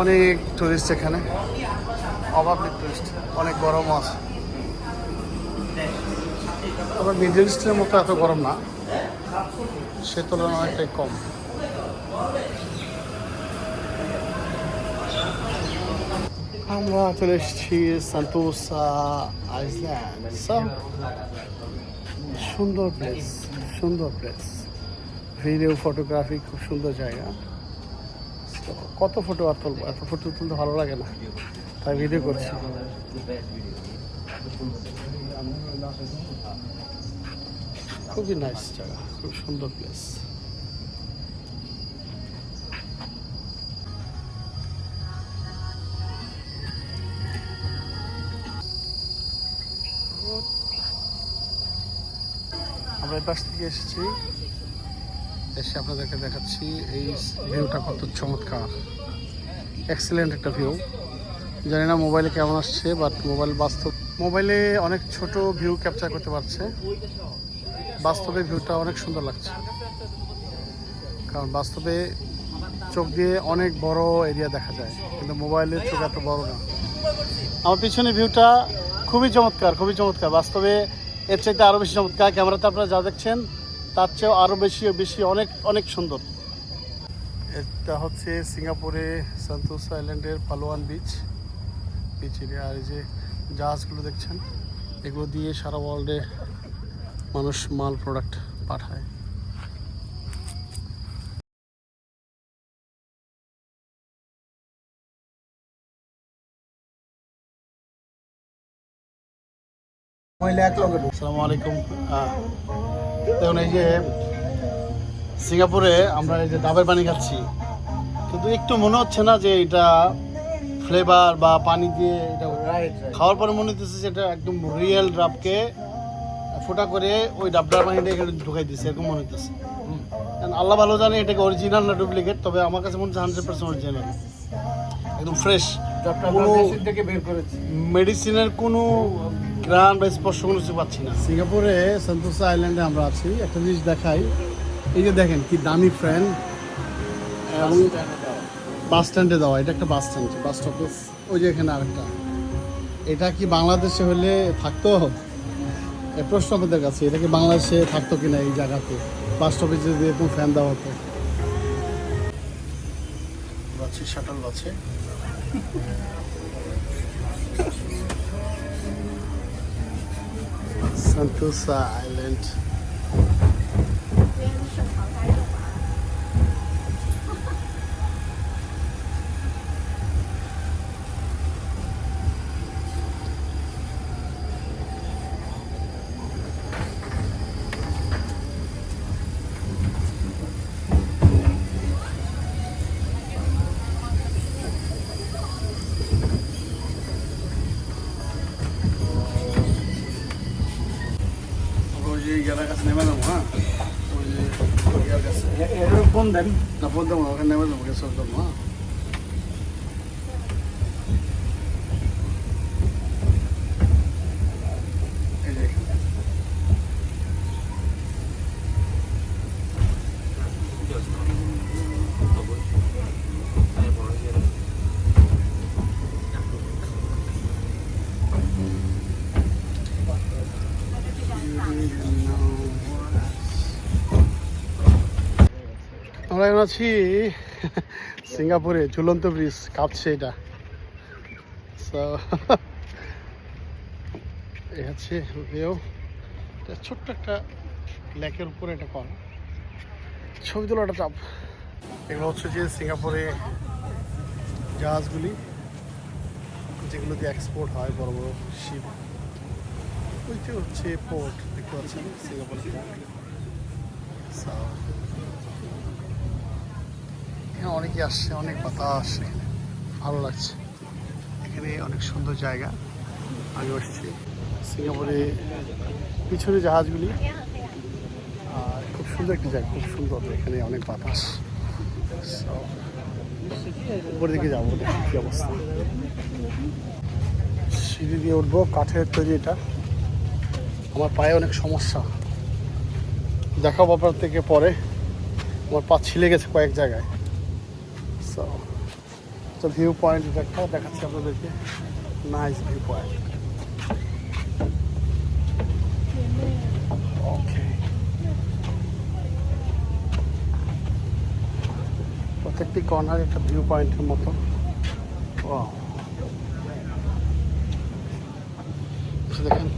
অনেক টুরিস্ট এখানে। অভাবনিক টুরিস্ট অনেক গরম আছে। তবে মিডল ইস্টের মতো এত গরম না, সে তুলনায় অনেকটাই কম। আমরা চলে এসেছি সান্তোসা আইসল্যান্ড সুন্দর প্লেস সুন্দর প্লেস ভিডিও ফটোগ্রাফি খুব সুন্দর জায়গা। কত ফটো আর তুলবো? এত ফটো তুলতে ভালো লাগে না। তাই ভিডিও করছি। খুবই নাইস জায়গা, খুব সুন্দর প্লেস আমরা এই পাশ থেকে এসেছি। এসে আপনাদেরকে দেখাচ্ছি এই ভিউটা কত চমৎকার। এক্সেলেন্ট একটা ভিউ। জানি না মোবাইলে কেমন আসছে বাট মোবাইল বাস্তব মোবাইলে অনেক ছোট ভিউ ক্যাপচার করতে পারছে। বাস্তবে ভিউটা অনেক সুন্দর লাগছে। কারণ বাস্তবে চোখ দিয়ে অনেক বড় এরিয়া দেখা যায়, কিন্তু মোবাইলের চোখ এত বড় না। আমার পিছনে ভিউটা খুবই চমৎকার খুবই চমৎকার। বাস্তবে এর চাইতে আরও বেশি চমৎকার। ক্যামেরাতে আপনারা যা দেখছেন তার চেয়েও আরও বেশি বেশি অনেক অনেক সুন্দর। এটা হচ্ছে সিঙ্গাপুরে সন্তোষ আইল্যান্ডের পালোয়ান বিচ বিচ এরিয়া আর এই যে জাহাজগুলো দেখছেন এগুলো দিয়ে সারা ওয়ার্ল্ডে মানুষ মাল প্রোডাক্ট পাঠায়। আসসালামু আলাইকুম। দেখুন এই যে সিঙ্গাপুরে আমরা এই যে ডাবের পানি খাচ্ছি। কিন্তু একটু মনে হচ্ছে না যে এটা ফ্লেভার বা পানি দিয়ে এটা খাওয়ার পরে মনে হচ্ছে যে এটা একদম রিয়েল ডাবকে ফোটা করে ওই ডাবটার পানিটা এখানে ঢুকাই দিচ্ছে এরকম মনে হচ্ছে কারণ আল্লাহ ভালো জানে এটাকে অরিজিনাল না ডুপ্লিকেট তবে আমার কাছে মনে হচ্ছে হান্ড্রেড পার্সেন্ট অরিজিনাল একদম ফ্রেশ মেডিসিনের কোনো গ্রান বা স্পর্শ কোনো কিছু পাচ্ছি না। সিঙ্গাপুরে সন্তোসা আইল্যান্ডে আমরা আছি। একটা জিনিস দেখাই। এই যে দেখেন কি দামি ফ্যান। এবং বাস স্ট্যান্ডে দেওয়া। এটা একটা বাস স্ট্যান্ড বাস স্টপেজ ওই যে এখানে আরেকটা। এটা কি বাংলাদেশে হলে থাকতো? এ প্রশ্ন আপনাদের কাছে এটা কি বাংলাদেশে থাকতো কিনা এই জায়গাতে? বাস স্টপেজে যদি এরকম ফ্যান দেওয়া হতো। বাচ্চি শাটল আছে। Santosa Island. যে ইয়ার কাছে নেমে যাব হ্যাঁ ওই যে ইয়ার কাছে এর ফোন দেন না ফোন দেবো ওখানে নেমে যাব গ্যাস দেবো হ্যাঁ এই যে এখানে। আমরা এখন আছি সিঙ্গাপুরে, ঝুলন্ত ব্রিজ কাঁপছে এটা। এই হচ্ছে ছোট্ট একটা লেকের উপরে এটা কল। ছবি তোলাটা চাপ এগুলো হচ্ছে যে সিঙ্গাপুরে জাহাজগুলি, যেগুলো দিয়ে এক্সপোর্ট হয় বড় বড় শিপ ওইটা হচ্ছে পোর্ট দেখতে পাচ্ছেন সিঙ্গাপুর এখানে অনেকে আসছে, অনেক বাতাস ভালো লাগছে। এখানে অনেক সুন্দর জায়গা। আমি আসছি সিঙ্গাপুরে পিছনে জাহাজগুলি। আর খুব সুন্দর একটি জায়গা, খুব সুন্দর। এখানে অনেক বাতাস। উপরের দিকে যাব, দেখি কী অবস্থা। সিঁড়ি দিয়ে উঠবো, কাঠের তৈরি এটা। আমার পায়ে অনেক সমস্যা। দেখাবো আপনার থেকে পরে। আমার পা ছিলে গেছে কয়েক জায়গায়। সো তো ভিউ পয়েন্ট একটা, দেখাচ্ছি আপনাদেরকে। নাইস ভিউ পয়েন্ট প্রত্যেকটি কর্নার একটা ভিউ পয়েন্টের মতো। দেখেন।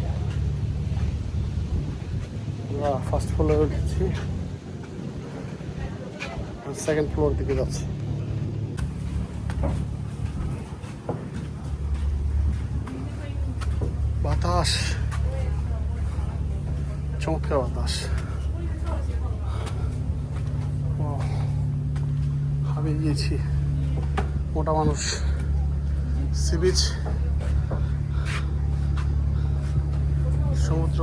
ফার্স্ট ফ্লোরে উঠেছি। সেকেন্ড ফ্লোর দিকে যাচ্ছি বাতাস চমৎকার বাতাস. আমি গিয়েছি মোটা মানুষ সি বিচ সমুদ্র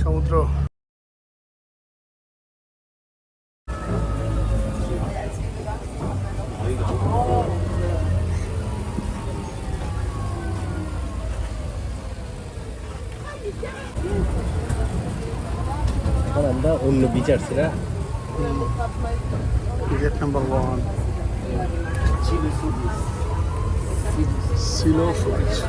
সমুদ্র anda ഒന്ന് വിചാരിച്ചില്ല വിക്കറ്റ് നമ്പർ വൺ സിലോ ഫ്ലൈറ്റ്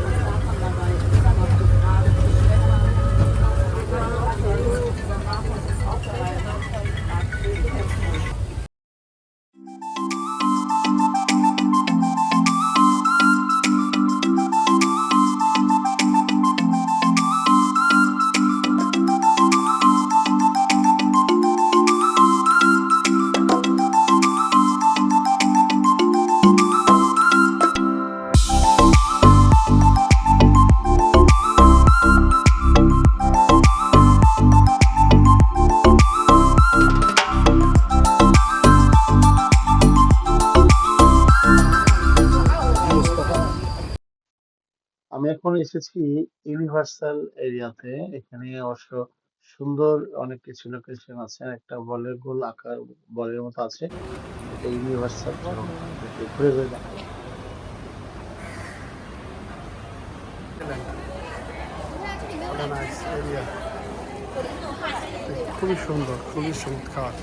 এখন এসেছি ইউনিভার্সাল এরিয়াতে। এখানে অবশ্য সুন্দর অনেক কিছু লোকেশন আছে। একটা বলের গোল আকার বলের মতো আছে। এটা ইউনিভার্সাল। ঘুরে ঘুরে দেখা খুবই সুন্দর, খুবই চমৎকার।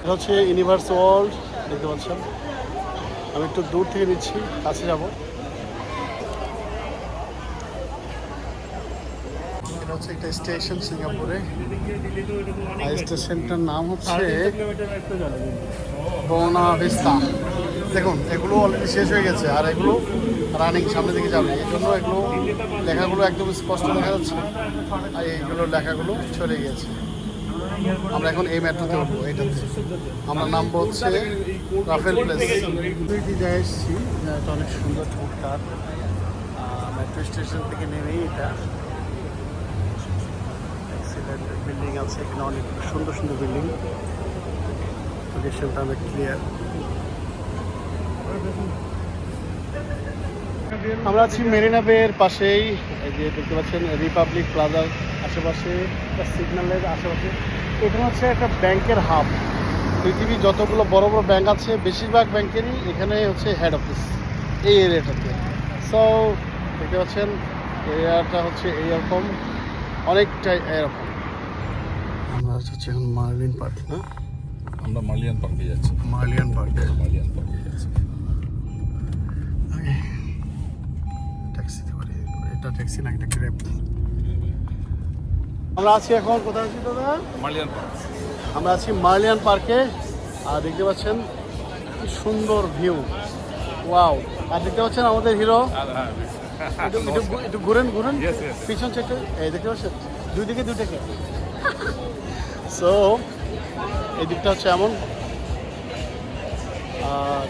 এটা হচ্ছে ইউনিভার্স ওয়ার্ল্ড, দেখতে পাচ্ছেন। আমি একটু দূর থেকে নিচ্ছি, কাছে যাব এটা হচ্ছে একটা স্টেশন সিঙ্গাপুরে। আর স্টেশনটার নাম হচ্ছে বোনা দেখুন, এগুলো অলরেডি শেষ হয়ে গেছে আর এগুলো রানিং সামনে দিকে যাবে। এই জন্য এগুলো লেখাগুলো একদম স্পষ্ট দেখা যাচ্ছে আর এইগুলো লেখাগুলো চলে গেছে। আমরা এখন এই মেট্রোতে উঠবো, এইটাতে। আমরা নাম হচ্ছে রাফেল প্লেস। দুইটি এসেছি। এটা অনেক সুন্দর চমৎকার মেট্রো স্টেশন থেকে নেমেই এটা বিল্ডিং আছে, এখানে অনেক সুন্দর সুন্দর বিল্ডিং লোকেশনটা অনেক ক্লিয়ার আমরা আছি মেরিনা বের পাশেই। এই যে দেখতে পাচ্ছেন রিপাবলিক প্লাজার আশেপাশে সিগন্যালের আশেপাশে। এখানে হচ্ছে একটা ব্যাংকের হাব পৃথিবীর যতগুলো বড় বড় ব্যাংক আছে, বেশিরভাগ ব্যাংকেরই এখানে হচ্ছে হেড অফিস এই এরিয়াটাতে সো দেখতে পাচ্ছেন এরিয়াটা হচ্ছে এইরকম অনেকটাই এরকম। আমরা হচ্ছে এখন মার্লিন পার্ক না? আমরা মালিয়ান পার্কে যাচ্ছি। মার্লিয়ান পার্ক মালিয়ান পার্কে যাচ্ছি। ট্যাক্সিতে করে এটা ট্যাক্সি না এটা গ্র্যাব আমরা আছি এখন কোথায় আছি দাদা? মালিয়ান পার্ক আমরা আছি মার্লিয়ান পার্কে আর দেখতে পাচ্ছেন কি সুন্দর ভিউ ওয়াও আর দেখতে পাচ্ছেন আমাদের হিরো একটু একটু ঘু- একটু ঘুরেন ঘুরেন. পিছন চেটে এই দেখতে পাচ্ছেন? দুই দিকে দুটাকে সো এই দিকটা হচ্ছে এমন। আর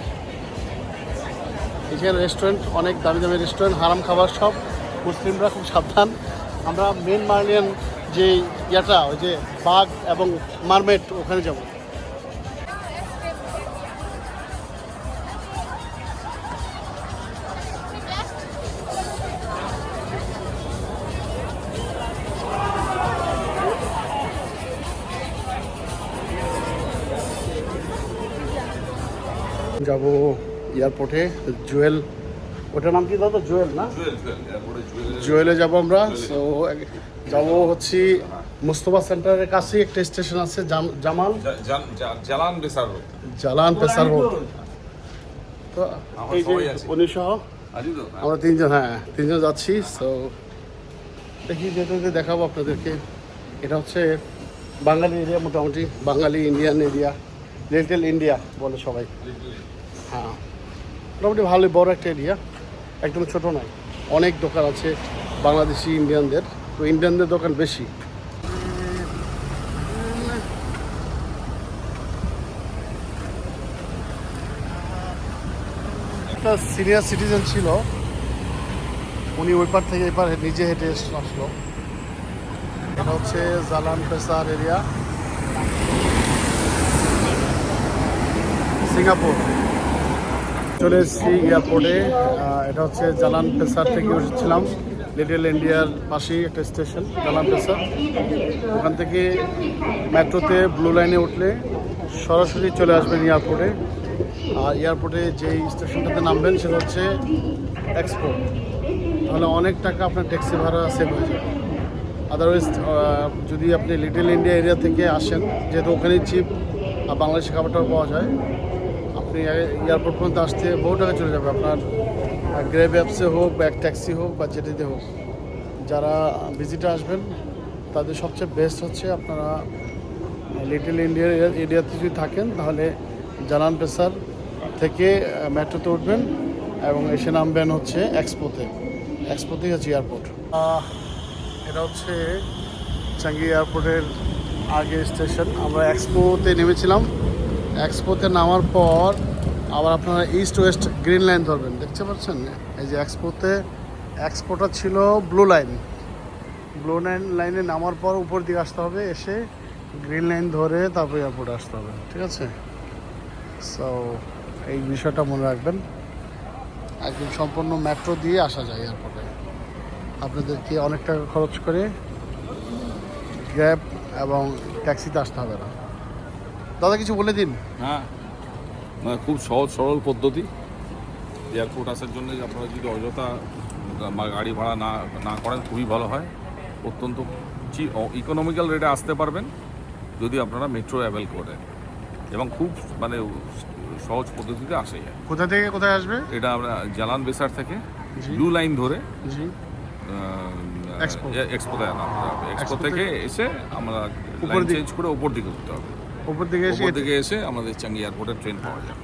এখানে রেস্টুরেন্ট অনেক দামি দামি রেস্টুরেন্ট হারাম খাবার সব মুসলিমরা খুব সাবধান। আমরা মেন মার্লিয়ান যে ইয়াটা, ওই যে বাঘ এবং মারমেট ওখানে যাব। যাব এয়ারপোর্টে জুয়েল। ওটার নাম কি দাদা? জুয়েল না? জুয়েলে যাব আমরা। সো যাব হচ্ছে মুস্তফা সেন্টারের কাছেই একটা স্টেশন আছে জাম- Jamal. Jalan Besar road. Jalan Besar road. তো আমরা এই যে তিনজন হ্যাঁ তিনজন যাচ্ছি। সো দেখি যেতে যেতে দেখাবো আপনাদেরকে। এটা হচ্ছে বাঙালি এরিয়া মোটামুটি Bangali Indian area. Little India বলে সবাই। হ্যাঁ। মোটামুটি ভালোই, বড় একটা এরিয়া একদম ছোট নয়। অনেক দোকান আছে বাংলাদেশি ইন্ডিয়ানদের। তো ইন্ডিয়ানদের দোকান বেশি। একটা সিনিয়র সিটিজেন ছিল। উনি ওই পার থেকে এপার নিজে হেঁটে আসলো। এটা হচ্ছে জালান পেসার এরিয়া সিঙ্গাপুর। চলে এসেছি এয়ারপোর্টে। এটা হচ্ছে জালান পেসার থেকে এসেছিলাম লিটল ইন্ডিয়ার পাশেই একটা স্টেশন, জালান পেসার ওখান থেকে মেট্রোতে ব্লু লাইনে উঠলে সরাসরি চলে আসবেন এয়ারপোর্টে। আর এয়ারপোর্টে যেই স্টেশনটাতে নামবেন, সেটা হচ্ছে এক্সপোর্ট তাহলে অনেক টাকা আপনার ট্যাক্সি ভাড়া সেভ হয়ে যাবে। আদারওয়াইজ যদি আপনি লিটল ইন্ডিয়া এরিয়া থেকে আসেন, যেহেতু ওখানেই চিপ বাংলাদেশি খাবারটাও পাওয়া যায় আপনি এয়ারপোর্ট পর্যন্ত আসতে বহু টাকা চলে যাবে। আপনার গ্রেভ অ্যাপসে হোক বা এক ট্যাক্সি হোক বা যেটিতে হোক, যারা ভিজিটে আসবেন, তাদের সবচেয়ে বেস্ট হচ্ছে আপনারা লিটল ইন্ডিয়ার এরিয়াতে যদি থাকেন, তাহলে জানান পেসার থেকে মেট্রোতে উঠবেন এবং এসে নামবেন হচ্ছে এক্সপোতে এক্সপোতেই হচ্ছে এয়ারপোর্ট। এটা হচ্ছে চাঙ্গি এয়ারপোর্টের আগে স্টেশন আমরা এক্সপোতে নেমেছিলাম। এক্সপোতে নামার পর আবার আপনারা ইস্ট ওয়েস্ট গ্রিন লাইন ধরবেন। দেখতে পাচ্ছেন? এই যে এক্সপোতে এক্সপোটা ছিল ব্লু লাইন ব্লু লাইন লাইনে নামার পর উপর দিকে আসতে হবে, এসে গ্রিন লাইন ধরে তারপর এয়ারপোর্টে আসতে হবে, ঠিক আছে? সো এই বিষয়টা মনে রাখবেন। একদম সম্পূর্ণ মেট্রো দিয়ে আসা যায় এয়ারপোর্টে আপনাদেরকে অনেক টাকা খরচ করে গ্র্যাব এবং ট্যাক্সিতে আসতে হবে না। দাদা কিছু বলে দিন। হ্যাঁ। মানে খুব সহজ সরল পদ্ধতি। এয়ারপোর্ট আসার জন্য আপনারা যদি অযথা গাড়ি ভাড়া না না করেন খুবই ভালো হয়। অত্যন্ত ইকোনমিক্যাল রেটে আসতে পারবেন যদি আপনারা মেট্রো অ্যাভেল করেন। এবং খুব মানে সহজ পদ্ধতিতে আসে যায় কোথা থেকে কোথায় আসবে? এটা আমরা জালান বেসার থেকে। ব্লু লাইন ধরে। এক্সপোতে এক্সপো থেকে এসে আমরা চেঞ্জ করে উপর দিকে উঠতে হবে। উপর দিকে এসে উপর দিকে এসে আমাদের চাঙ্গি এয়ারপোর্টের ট্রেন পাওয়া যাবে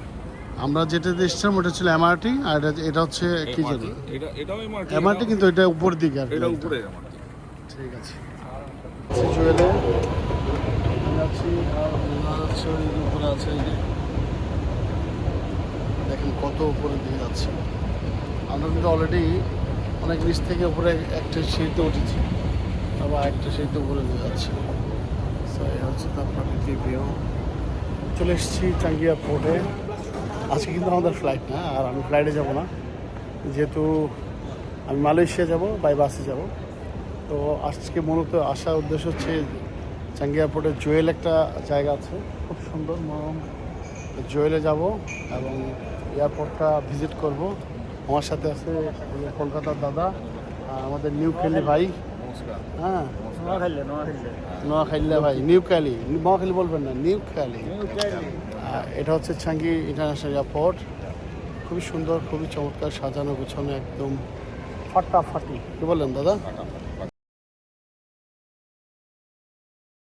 আমরা যেটা এসেছিলাম ওটা ছিল এমআরটি আর এটা এটা হচ্ছে কি জানি? এটা এটাও এমআরটি এমআরটি কিন্তু এটা উপর দিকে আর এটা উপরে এমআরটি ঠিক আছে আর উপরে আছে। এই যে দেখেন কত উপরের দিকে যাচ্ছে। আমরা কিন্তু অলরেডি অনেক নিচ থেকে উপরে একটা সিঁড়িতে উঠেছি। আবার একটা সিঁড়িতে উপরে দিয়ে যাচ্ছি। হচ্ছে তার প্রাকৃতিক চলে এসেছি চাঙ্গিয়া পোর্টে আজকে কিন্তু আমাদের ফ্লাইট না, আর আমি ফ্লাইটে যাব না। যেহেতু আমি মালয়েশিয়া যাব বাই বাসে যাব। তো আজকে মূলত আসার উদ্দেশ্য হচ্ছে চাঙ্গি এয়ারপোর্টে জুয়েল একটা জায়গা আছে, খুব সুন্দর মনোরম জুয়েলে যাব এবং এয়ারপোর্টটা ভিজিট করব। আমার সাথে আছে কলকাতার দাদা আমাদের নিউ খেলি ভাই। হ্যাঁ। ভাই নিউ ক্যালি নোয়াখালী বলবেন না নিউ এটা হচ্ছে ছাঙ্গি ইন্টারন্যাশনাল এয়ারপোর্ট খুবই সুন্দর খুবই চমৎকার সাজানো গুছানো একদম ফাটাফাটি। কি বললেন দাদা?